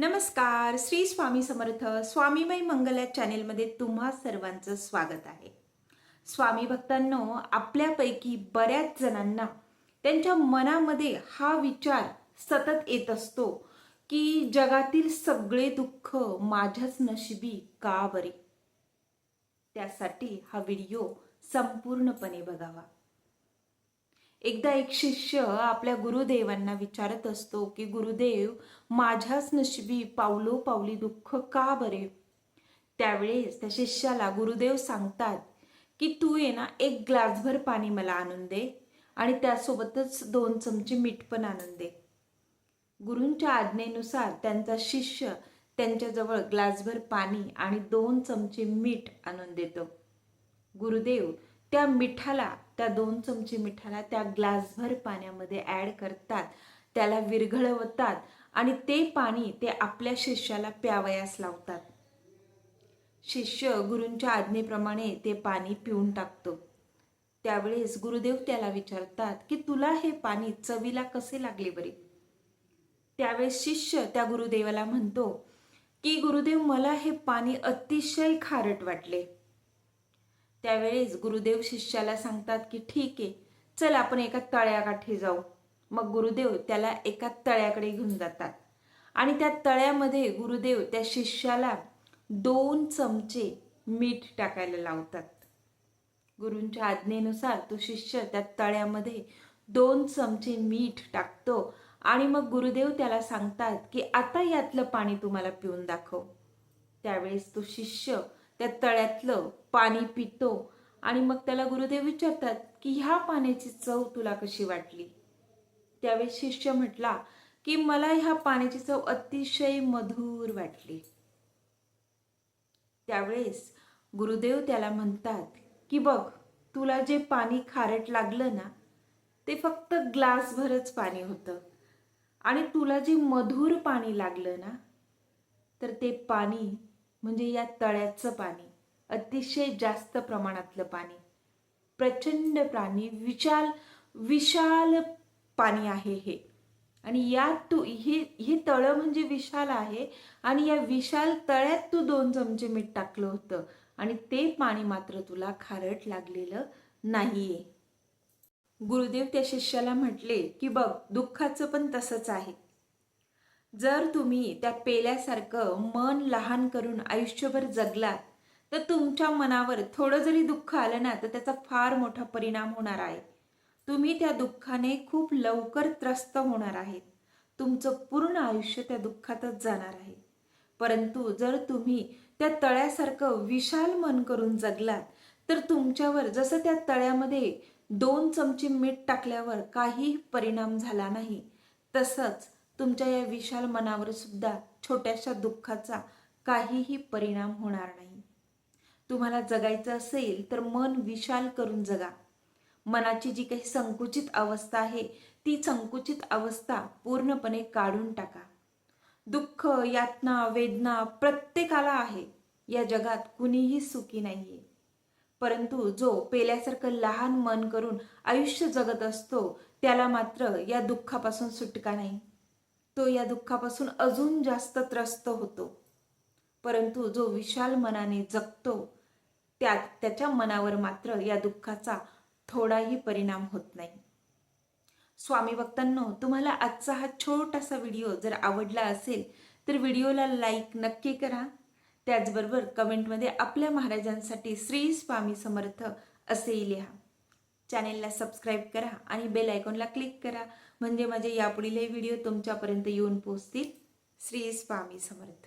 नमस्कार श्री स्वामी समर्थ स्वामीमय मंगल या चॅनेलमध्ये तुम्हा सर्वांचं स्वागत आहे. स्वामी भक्तांनो आपल्यापैकी बऱ्याच जणांना त्यांच्या मनामध्ये हा विचार सतत येत असतो की जगातील सगळे दुःख माझ्याच नशिबी का बरे? त्यासाठी हा व्हिडिओ संपूर्णपणे बघावा. एकदा एक शिष्य आपल्या गुरुदेवांना विचारत असतो की गुरुदेव माझ्याच नशिबी पावलो पावली दुःख का बरे? त्यावेळेस त्या शिष्याला गुरुदेव सांगतात की तू ये ना एक ग्लासभर पाणी मला आणून दे आणि त्यासोबतच दोन चमचे मीठ पण आणून दे. गुरूंच्या आज्ञेनुसार त्यांचा शिष्य त्यांच्याजवळ ग्लासभर पाणी आणि दोन चमचे मीठ आणून देतो. गुरुदेव त्या मिठाला त्या दोन चमचे मिठाला त्या ग्लासभर पाण्यामध्ये ॲड करतात. त्याला विरघळवतात आणि ते पाणी ते आपल्या शिष्याला प्यावयास लावतात. शिष्य गुरूंच्या आज्ञेप्रमाणे ते पाणी पिऊन टाकतो. त्यावेळेस गुरुदेव त्याला विचारतात की तुला हे पाणी चवीला कसे लागले बरे? त्यावेळेस शिष्य त्या गुरुदेवाला म्हणतो की गुरुदेव मला हे पाणी अतिशय खारट वाटले. त्यावेळेस गुरुदेव शिष्याला सांगतात की ठीक आहे चल आपण एका तळ्याकाठी जाऊ. मग गुरुदेव त्याला एका तळ्याकडे घेऊन जातात. आणि त्या तळ्यामध्ये गुरुदेव त्या शिष्याला दोन चमचे मीठ टाकायला लावतात. गुरूंच्या आज्ञेनुसार तो शिष्य त्या तळ्यामध्ये दोन चमचे मीठ टाकतो आणि मग गुरुदेव त्याला सांगतात की आता यातलं पाणी तुम्हाला पिऊन दाखव. त्यावेळेस तो शिष्य त्या तळ्यातलं पाणी पितो आणि मग त्याला गुरुदेव विचारतात की ह्या पाण्याची चव तुला कशी वाटली? त्यावेळी शिष्य म्हटला की मला ह्या पाण्याची चव अतिशय मधुर वाटली. त्यावेळेस गुरुदेव त्याला म्हणतात की बघ तुला जे पाणी खारट लागलं ना ते फक्त ग्लासभरच पाणी होतं. आणि तुला जे मधुर पाणी लागलं ना तर ते पाणी म्हणजे या तळ्याचं पाणी अतिशय जास्त प्रमाणातलं पाणी. प्रचंड प्राणी विशाल विशाल पाणी आहे हे. आणि यात तू हे हे तळं म्हणजे विशाल आहे आणि या विशाल तळ्यात तू दोन चमचे मीठ टाकलं होतं आणि ते पाणी मात्र तुला खारट लागलेलं नाहीये. गुरुदेव त्या शिष्याला म्हटले की बघ दुःखाचं पण तसंच आहे. जर तुम्ही त्या पेल्यासारखं मन लहान करून आयुष्यभर जगलात तर तुमच्या मनावर थोडं जरी दुःख आलं ना तर त्याचा फार मोठा परिणाम होणार आहे. तुम्ही त्या दुःखाने खूप लवकर त्रस्त होणार आहेत. तुमचं पूर्ण आयुष्य त्या दुःखातच जाणार आहे. परंतु जर तुम्ही त्या तळ्यासारखं विशाल मन करून जगलात तर तुमच्यावर जसं त्या तळ्यामध्ये दोन चमचे मीठ टाकल्यावर काही परिणाम झाला नाही तसंच तुमच्या या विशाल मनावर सुद्धा छोट्याशा दुःखाचा काहीही परिणाम होणार नाही. तुम्हाला जगायचं असेल तर मन विशाल करून जगा. मनाची जी काही संकुचित अवस्था आहे ती संकुचित अवस्था पूर्णपणे काढून टाका. दुःख यातना वेदना प्रत्येकाला आहे. या जगात कुणीही सुखी नाही आहे परंतु जो पेल्यासारखं लहान मन करून आयुष्य जगत असतो त्याला मात्र या दुःखापासून सुटका नाही. तो या दुःखापासून अजून जास्त त्रस्त होतो. परंतु जो विशाल मनाने जगतो त्यात त्याच्या मनावर मात्र या दुःखाचा थोडाही परिणाम होत नाही. स्वामी भक्तांनो तुम्हाला आजचा हा छोटासा व्हिडिओ जर आवडला असेल तर व्हिडिओला लाईक नक्की करा. त्याचबरोबर कमेंटमध्ये आपल्या महाराजांसाठी श्री स्वामी समर्थ असेही लिहा. चॅनेलला सबस्क्राईब करा आणि बेल आयकॉनला क्लिक करा. म्हणजे माझे यापुढीलही व्हिडिओ तुमच्यापर्यंत येऊन पोहोचतील. श्री स्वामी समर्थ.